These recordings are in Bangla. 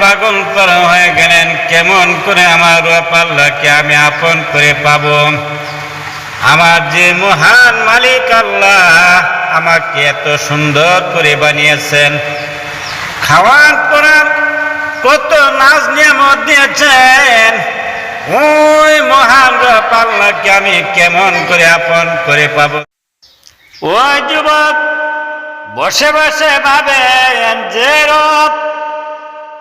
পাগল করা হয়ে গেলেন, কেমন করে আমার আল্লাহকে আমি আপন করে পাব? আমার যে মহান মালিক আল্লাহ আমাকে এত সুন্দর করে বানিয়েছেন। খাওয়ার পরার কত নাজ নিয়ামত দিয়েছেন। ওই মহান রব আল্লাহকে আমি কেমন করে আপন করে পাব? ওই যুবক বসে বসে ভাবেন যে রব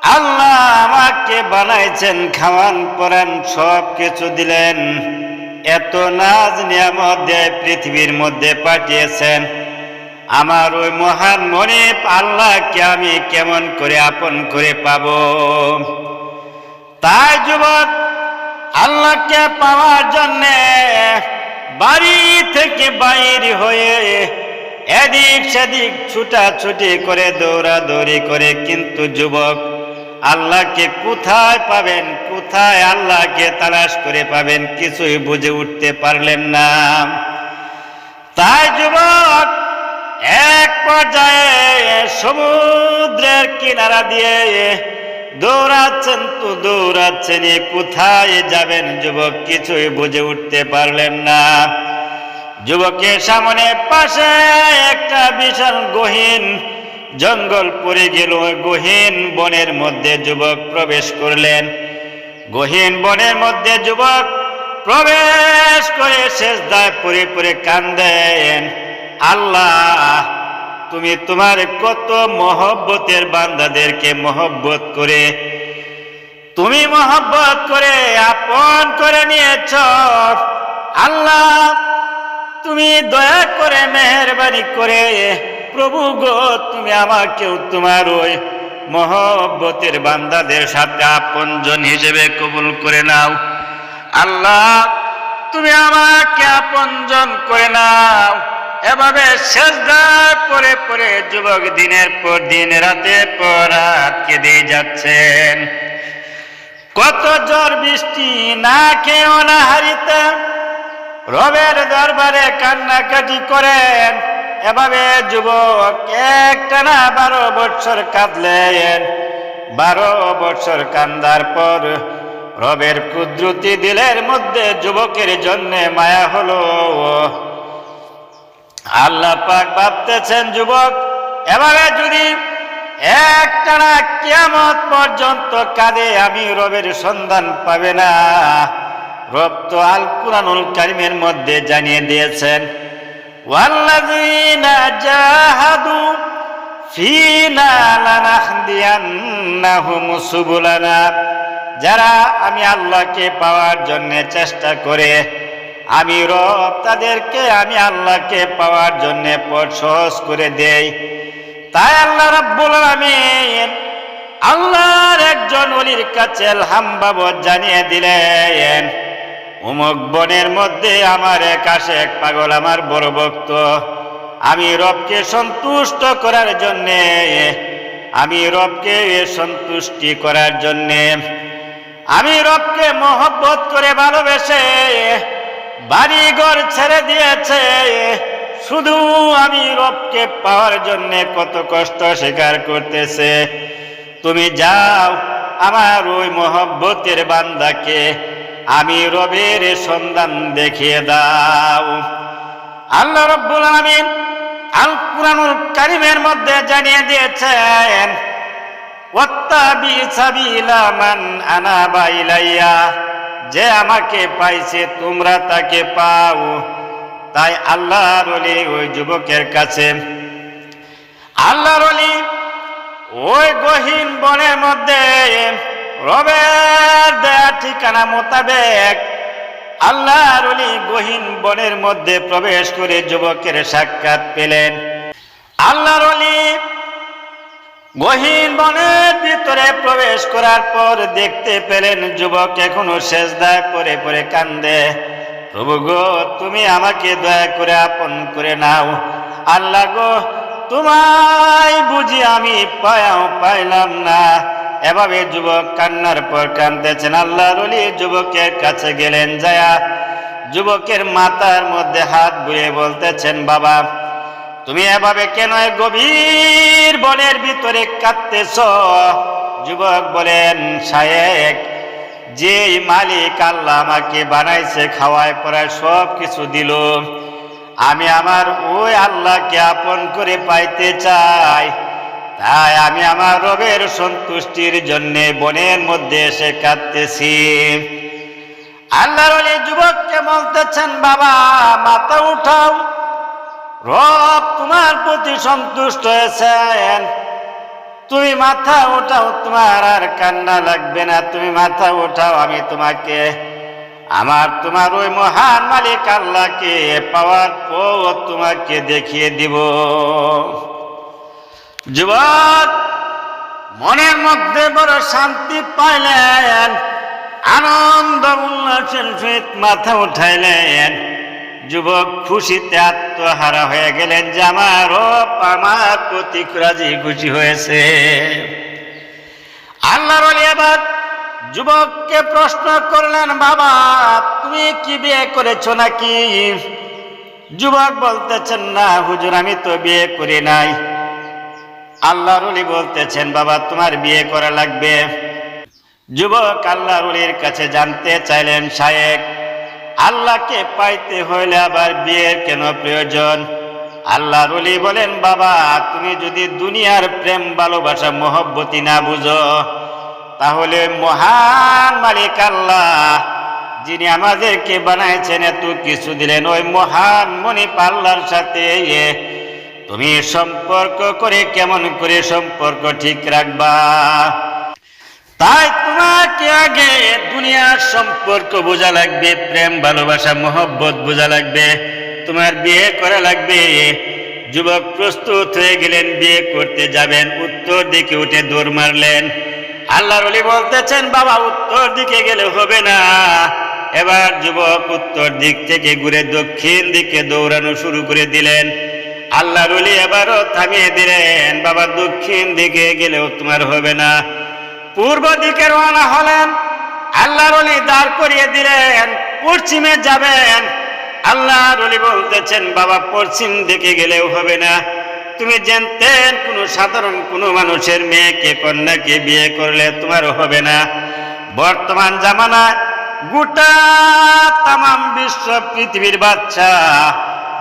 আল্লাহ আমাকে বানাইছেন, খাওয়ান, পরান, সব কিছু দিলেন। এত নাজ নিয়ামত পৃথিবীর মধ্যে পাঠিয়েছেন। আমার ওই মহান মনিব আল্লাহকে আমি কেমন করে আপন করে পাব? তাই যুবক, আল্লাহকে পাওয়ার জন্যে বাড়ি থেকে বাইর হয়ে এদিক সেদিক ছুটাছুটি করে, দৌড়াদৌড়ি করে কিন্তু যুবক আল্লাহকে কোথায় পাবেন, কোথায় আল্লাহকে তালাশ করে পাবেন কিছুই বুঝে উঠতে পারলেন না। তাই যুবক, এক পর্যায়ে সমুদ্রের কিনারা দিয়ে দৌড়াচ্ছেন তো দৌড়াচ্ছেন কোথায় যাবেন যুবক, কিছুই বুঝে উঠতে পারলেন না। যুবকের সামনে পাশে একটা বিশাল গহীন জঙ্গল পড়ে গেল, গহীন বনের মধ্যে যুবক প্রবেশ করলেন। গহীন বনের মধ্যে যুবক প্রবেশ করে শেষ দায় পরে পরে কান্দেন। আল্লাহ, তুমি তোমার কত মহব্বতের বান্দাদেরকে মহব্বত করে, তুমি মহব্বত করে আপন করে নিয়েছ। আল্লাহ, তুমি দয়া করে মেহরবানি করে প্রভু গো, তুমি আমাকেও তোমার ওই মহব্বতের বান্দাদের সাথে আপনজন হিসেবে কবুল করে নাও। আল্লাহ, তুমি আমাকে আপনজন করে নাও। এভাবে শেষদার পরে পরে যুবক দিনের পর দিন, রাতে পর রাত কেঁদে যাচ্ছেন। কত জ্বর বৃষ্টি না খেয়েও না হারিতে রবের দরবারে কান্নাকাটি করেন। এভাবে যুবক একটা না বারো বছর কাঁদলেন। বারো বছর কান্দার পর রবের কুদরতি দিলের মধ্যে যুবকের জন্য মায়া হলো। আল্লাহ পাক ভাবতেছেন, যুবক, এভাবে যদি একটানা কিয়ামত পর্যন্ত কাঁদে, আমি রবের সন্ধান পাবে না। রব তো আল কুরআনুল কারিমের মধ্যে জানিয়ে দিয়েছেন ওয়াল্লাযীনা জাহাদু ফিনা লানাহদিয়ান্নাহুম সুবুলানা যারা আমি আল্লাহকে পাওয়ার জন্য চেষ্টা করে, আমি রব তাদেরকে আমি আল্লাহকে পাওয়ার জন্য পথ সহজ করে দেই। তাই আল্লাহ রাব্বুল আলামিন আল্লাহর একজন ওলির কাছে হামবাবত জানিয়ে দিলেন উমক বনের মধ্যে আমার এক আশেক পাগল আমার বড় ভক্ত। আমি রবকে সন্তুষ্ট করার জন্যে, আমি রবকে সন্তুষ্টি করার জন্যে। আমি রবকে মহব্বত করে ভালোবেসে বাড়ি ঘর ছেড়ে দিয়েছে। শুধু আমি রবকে পাওয়ার জন্য কত কষ্ট স্বীকার করতেছে। তুমি যাও আমার ওই মহব্বতের বান্দাকে। আমি রবের সন্ধান দেখিয়ে দাও। আল্লাহ রব্বুল আলামিন আল কুরআনুল কারীমের মধ্যে জানিয়ে দিয়েছেন, ওয়াত্তাবি সাবিলা মান আনাবা ইলাইয়া যে আমাকে পাইছে, তোমরা তাকে পাও। তাই আল্লাহর ওলি ওই যুবকের কাছে, আল্লাহর ওলি ওই গহীন বনের মধ্যে রবের দেয়া ঠিকানা মোতাবেক আল্লাহর ওলি গহীন বনের মধ্যে প্রবেশ করে যুবকের সাক্ষাৎ পেলেন। আল্লাহর ওলি গহীন বনের ভিতরে প্রবেশ করার পর দেখতে পেলেন যুবক এখনও শেষদায় পরে পরে কান্দে। প্রভু গো, তুমি আমাকে দয়া করে আপন করে নাও। আল্লাহ গো, তোমায় বুঝি আমি পায়াও পাইলাম না। এভাবে যুবক কান্নার পর কান্দতেছেন আল্লাহ রলি যুবকের কাছে গেলেন যায়া। যুবকের মাথার মধ্যে হাত বুড়িয়ে বলতেছেন, বাবা, তুমি এভাবে কেন গভীর বনের ভিতরে কাঁদতেছ? যুবক বলেন, শায়েক যে মালিক আল্লাহ আমাকে বানাইছে, খাওয়ায়, পড়ায়, সব কিছু দিল। আমি আমার ওই আল্লাহকে আপন করে পাইতে চাই। তাই আমি আমার রবের সন্তুষ্টির জন্য বনের মধ্যে এসে কাঁদতেছি। আল্লাহর যুবককে বলতেছেন, বাবা, মাথা উঠাও। রব তোমার প্রতি সন্তুষ্ট হয়েছেন। তুমি মাথা উঠাও, তোমার আর কান্না লাগবে না। তুমি মাথা উঠাও, আমি তোমাকে, আমার তোমার ওই মহান মালিক আল্লাহকে পাওয়ার পর তোমাকে দেখিয়ে দিব। যুবক, মনের মধ্যে বড় শান্তি পাইলেন, আনন্দ উল্লাসের সহিত মাথা উঠাইলেন। যুবক খুশিতে আত্মহারা হয়ে গেলেন যে আমার আমার প্রতি রাজি খুশি হয়েছে। আল্লাহর এবার যুবককে প্রশ্ন করলেন, বাবা, তুমি কি বিয়ে করেছ নাকি? যুবক বলতেছেন, না, হুজুর, আমি তো বিয়ে করি নাই। আল্লাহর ওলি বলতেছেন, বাবা, তোমার বিয়ে করা লাগবে। যুবক আল্লাহর ওলির কাছে জানতে চাইলেন, শায়েক, আল্লাহকে পাইতে হইলে আবার বিয়ের কেন প্রয়োজন? আল্লাহ রলি বলেন, বাবা, তুমি যদি দুনিয়ার প্রেম, ভালোবাসা মহব্বতি না বুঝো, তাহলে মহান মালিক আল্লাহ, যিনি আমাদেরকে বানাইছেন, এত কিছু দিলেন। ওই মহান মনিপ আল্লাহর সাথে তুমি সম্পর্ক করে কেমন করে সম্পর্ক ঠিক রাখবা? তাই তোমাকে আগে দুনিয়ার সম্পর্ক বোঝা লাগবে, প্রেম, ভালোবাসা, মহব্বত বোঝা লাগবে, তোমার বিয়ে করা লাগবে। যুবক প্রস্তুত হয়ে গেলেন, বিয়ে করতে যাবেন, উত্তর দিকে উঠে দৌড় মারলেন। আল্লাহর বলতেছেন, বাবা, উত্তর দিকে গেলে হবে না। এবার যুবক উত্তর দিক থেকে ঘুরে দক্ষিণ দিকে দৌড়ানো শুরু করে দিলেন। আল্লাহর অলি এবারও থামিয়ে দিলেন। বাবা দক্ষিণ দিকে গেলেও তোমার হবে না। পূর্ব দিকে রওনা হলেন। আল্লাহ অলি দাঁড় করিয়ে দিলেন। পশ্চিমে যাবেন। আল্লাহ অলি বলতেছেন, বাবা, পশ্চিম দিকে গেলেও হবে না। তুমি জানতেন কোনো সাধারণ কোনো মানুষের মেয়েকে, কন্যাকে বিয়ে করলে তোমার হবে না। বর্তমান জামানা গোটা তামাম বিশ্ব পৃথিবীর বাচ্চা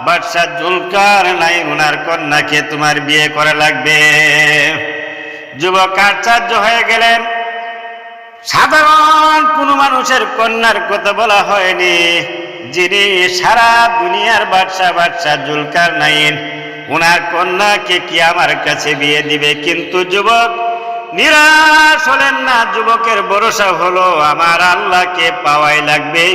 বাদশাহ জুলকার নাই ওনার কন্যাকে তোমার বিয়ে করা লাগবে। যুবক আশ্চর্য হয়ে গেলেন। সাধারণ কোনো মানুষের কন্যার কথা বলা হয়নি, যিনি সারা দুনিয়ার বাদশা বাদশা জুলকার নাইন ওনার কন্যাকে কি আমার কাছে বিয়ে দিবে? কিন্তু যুবক, নিরাশ হলেন না। যুবকের ভরসা হলো, আমার আল্লাহকে পাওয়াই লাগবে।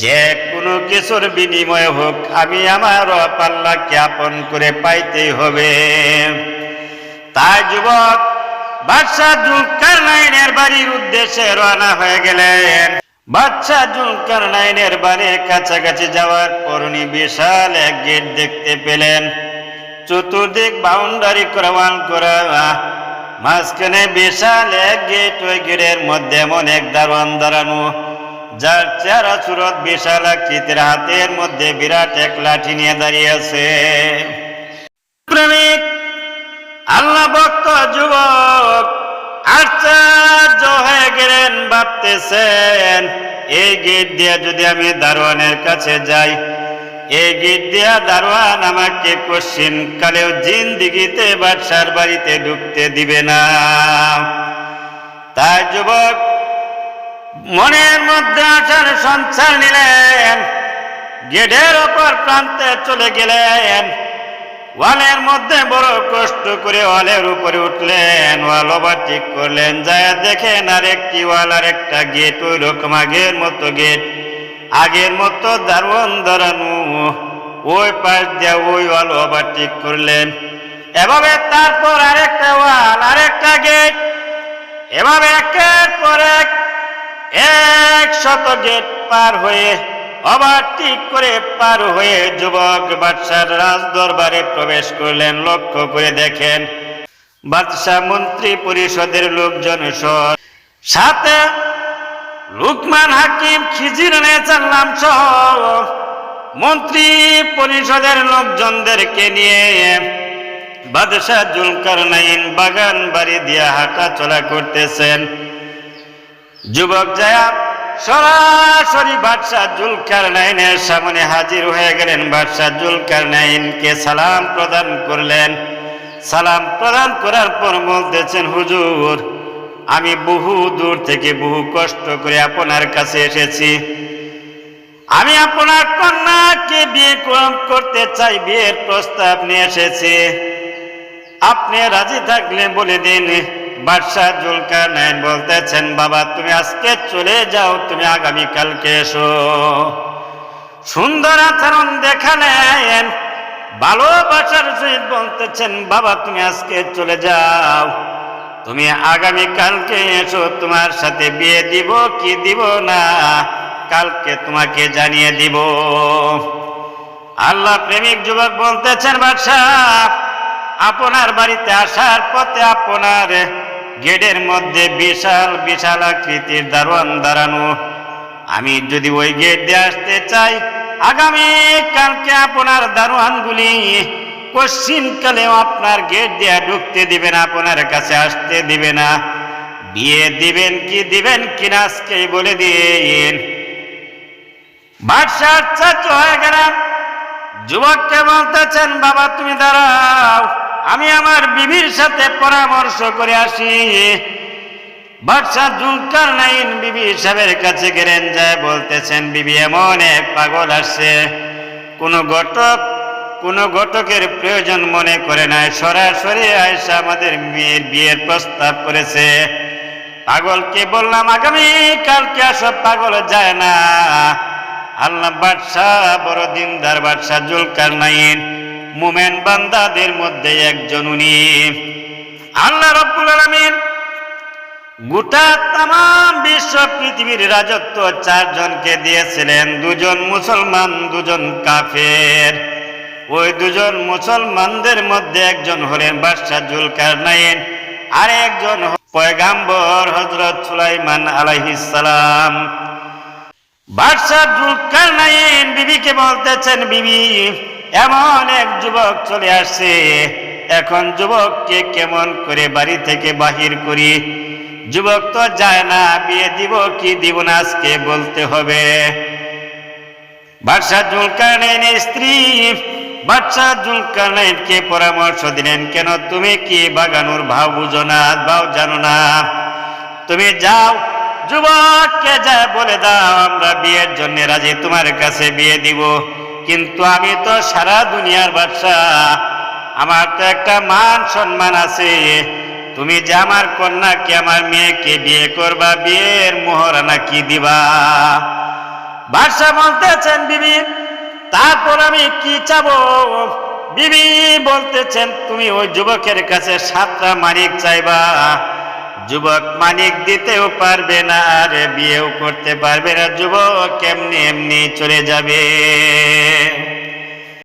যে কোনো কিছুর বিনিময় হোক, আমি আমার আল্লাহকে আপন করে পাইতেই হবে। তাই যুবক বাদশাহ জুলকার নাইনের বাড়ির উদ্দেশ্যে রওনা হয়ে গেলেন। বাদশাহ জুলকার নাইনের বাড়ির কাছাকাছি যাওয়ার পর উনি বিশাল এক গেট দেখতে পেলেন। চতুর্দিক বাউন্ডারি করাওয়ান করা। মাঝখানে বিশাল এক গেট ওই গেটের মধ্যে এমন এক দারোয়ান দাঁড়ানো। যার চেহারা সুরত বিশাল আকৃতির, হাতের মধ্যে বিরাট এক লাঠি নিয়ে দাঁড়িয়ে আছে। প্রেমিক, আল্লাহ ভক্ত যুবক আশ্চর্য ভাবতেছেন, এই যদি আমি দারোয়ানের কাছে যাই, এই দারোয়ান আমাকে বাদশার বাড়িতে ঢুকতে দিবে না। তাই যুবক মনের মধ্যে আসার সঞ্চার নিলেন। গেটের ওপর প্রান্তে চলে গেলেন। ওয়ালের মধ্যে বড় কষ্ট করে ওয়ালের উপরে উঠলেন। ওয়াল ওভারটেক করলেন। যায় দেখেন আর একটি ওয়াল আর একটা গেট ওই রকম আগের মতো গেট, আগের মতো দারোয়ান দাঁড়ানো ওই পাশ দিয়ে ওই ওয়াল ওভারটেক করলেন। এভাবে তারপর আরেকটা ওয়াল, আরেকটা গেট, এভাবে একের পর এক এক শত গেট পার হয়ে ওভারটেক করে পার হয়ে যুবক বাদশার রাজ দরবারে প্রবেশ করলেন। লক্ষ্য করে দেখেন, বাদশাহ মন্ত্রী পরিষদের লোকজন সাথে লুকমান হাকিম, খিজির নেচাল্লাম সহ মন্ত্রী পরিষদের লোকজনদেরকে নিয়ে বাদশাহ জুলকার নাইন বাগান বাড়ি দিয়ে হাঁটা চলা করতেছেন। যুবক যায়া সরাসরি বাদশাহ জুলকার নাইনের সামনে হাজির হয়ে গেলেন। বাদশাহ জুলকার নাইনকে সালাম প্রদান করলেন। সালাম প্রদান করার পর বলতেছেন, হুজুর, আমি বহু দূর থেকে বহু কষ্ট করে আপনার কাছে এসেছি। আমি আপনার কন্যাকে বিয়ে কর- করতে চাই, বিয়ের প্রস্তাব নিয়ে এসেছি। আপনি রাজি থাকলে বলে দিন। বাদশাহ জুলকার নাইন বলতেছেন, বাবা, তুমি আজকে চলে যাও, তুমি আগামী কালকে এসো। সুন্দর আচরণ দেখালেন ভালোবাসার সহিত বলতেছেন, বাবা, তুমি আজকে চলে যাও, তুমি আগামী কালকে এসো, তোমার সাথে বিয়ে দিব, কি দিব না, কালকে তোমাকে জানিয়ে দিব। আল্লাহ প্রেমিক যুবক বলতেছেন, বাদশাহ, আপনার বাড়িতে আসার পথে আপনার গেটের মধ্যে বিশাল বিশাল আকৃতির দারোয়ান দাঁড়ানো। আমি যদি ওই গেট দিয়ে আসতে চাই, আগামী কালকে আপনার দারোয়ানগুলি পশ্চিমকালেও আপনার গেট দিয়ে ঢুকতে দিবে না, আপনার কাছে আসতে দিবে না। বিয়ে দিবেন কি দিবেন কিনা আজকেই বলে দিন। বাদশাহ চাচ হয়ে গেলাম যুবককে বলতেছেন, বাবা, তুমি দাঁড়াও। আমি আমার বিবির সাথে পরামর্শ করে আসি। বাদশাহ জুলকার নাইন বিবি সাহেবের কাছে গেলেন, যায় বলতেছেন, বিবি, এমন এক পাগল আসছে। কোনো ঘটক, কোনো ঘটকের প্রয়োজন মনে করে নাই। সরাসরি আয়সা আমাদের মেয়ের বিয়ের প্রস্তাব করেছে। পাগলকে বললাম, আগামী কালকে আসো, পাগল যায় না। আল্লাহ, বাদশাহ, বড় দিনদার বাদশাহ, জুলকার নাইন মুমেন বান্দাদের মধ্যে একজন উনি। আল্লাহ রব্বুল আলামিন গোটা তাম বিশ্ব পৃথিবীর রাজত্ব চারজনকে দিয়েছিলেন, দুজন মুসলমান, দুজন কাফের। ওই দুজন মুসলমানদের মধ্যে একজন হলেন বাদশাহ জুলকার নাইন আর একজন পয়গাম্বর হজরত সুলাইমান আলাইহিস সালাম। বাদশাহ জুলকার নাইন বিবিকে বলতেছেন, বিবি এমন এক যুবক চলে আসছে। এখন যুবককে কেমন করে বাড়ি থেকে বাহির করি? যুবক তো যায় না, বিয়ে দিব কি দিব না, আজকে বলতে হবে। বাদশাহ জুলকার নাইনের স্ত্রী বাদশাহ জুলকার নাইনকে পরামর্শ দিলেন, কেন তুমি কি বাগানোর ভাব বুঝো না ভাও জানো না? তুমি যাও, যুবককে যা বলে দাও, আমরা বিয়ের জন্য রাজি, তোমার কাছে বিয়ে দিব। কিন্তু আমি তো সারা দুনিয়ার বাদশা আমার তো একটা মান সম্মান আছে। তুমি যে আমার কন্যাকে, আমার মেয়েকে বিয়ে করবা, বিয়ের মোহরানা কি দিবা? বাদশা বলতেছেন বিবি, তারপর আমি কি চাবো? বিবি বলতেছেন, তুমি ওই যুবকের কাছে সাতটা মানিক চাইবা। যুবক মানিক দিতেও পারবে না, আর বিয়েও করতে পারবে না। যুবক এমনি এমনি চলে যাবে?